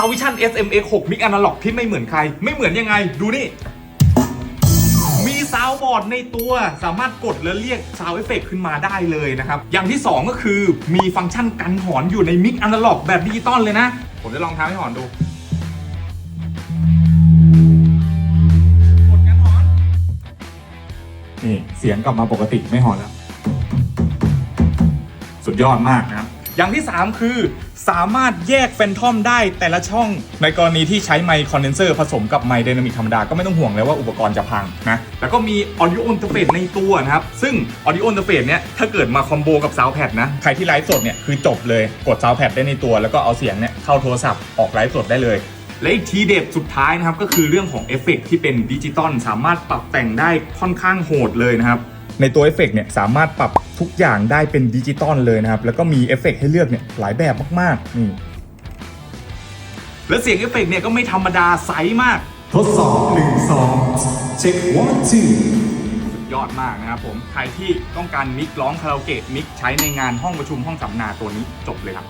s o u n d Vision SMX 6 Mic Analog ที่ไม่เหมือนใคร ไม่เหมือนยังไง ดูนี่ มีซาวบอร์ดในตัวสามารถกดแล้วเรียกซาวเอฟเฟกขึ้นมาได้เลยนะครับ อย่างที่ 2 ก็คือมีฟังก์ชันกันหอนอยู่ในมิกอนาล็อกแบบดิจิตอลเลยนะ ผมจะลองทำให้หอนดูกดกันหอน นี่ เสียงกลับมาปกติไม่หอนแล้ว สุดยอดมากนะครับ อย่างที่ 3 คือ สามารถแยกแฟนทอมได้แต่ละช่อง ในกรณีที่ใช้ไมค์คอนเดนเซอร์ผสมกับไมค์ไดนามิกธรรมดา ก็ไม่ต้องห่วงเลยว่าอุปกรณ์จะพังนะ แล้วก็มี Audio Interface ในตัวนะครับ ซึ่ง Audio Interface เนี้ยถ้าเกิดมาคอมโบกับ Soundpad นะ ใครที่ไลฟ์สดเนี่ยคือจบเลยกด Soundpad ได้ในตัว แล้วก็เอาเสียงเนี่ยเข้าโทรศัพท์ออกไลฟ์สดได้เลยและอีกทีเด็ดสุดท้ายนะครับ ก็คือเรื่องของเอฟเฟกต์ที่เป็นดิจิตอลสามารถปรับแต่งได้ค่อนข้างโหดเลยนะครับ ในตัวเอฟเฟกต์เนี่ยสามารถปรับ ทุกอย่างได้เป็นดิจิตอลเลยนะครับ แล้วก็มีเอฟเฟกต์ให้เลือกเนี่ยหลายแบบมากๆ นี่ และเสียงเอฟเฟกต์เนี่ยก็ไม่ธรรมดาใสมาก ทดสอบ1 2เช็ค one two สุดยอดมากนะครับผม ใครที่ต้องการมิกร้องคาราโอเกะมิกใช้ในงานห้องประชุมห้องสัมมนาตัวนี้จบเลยครับ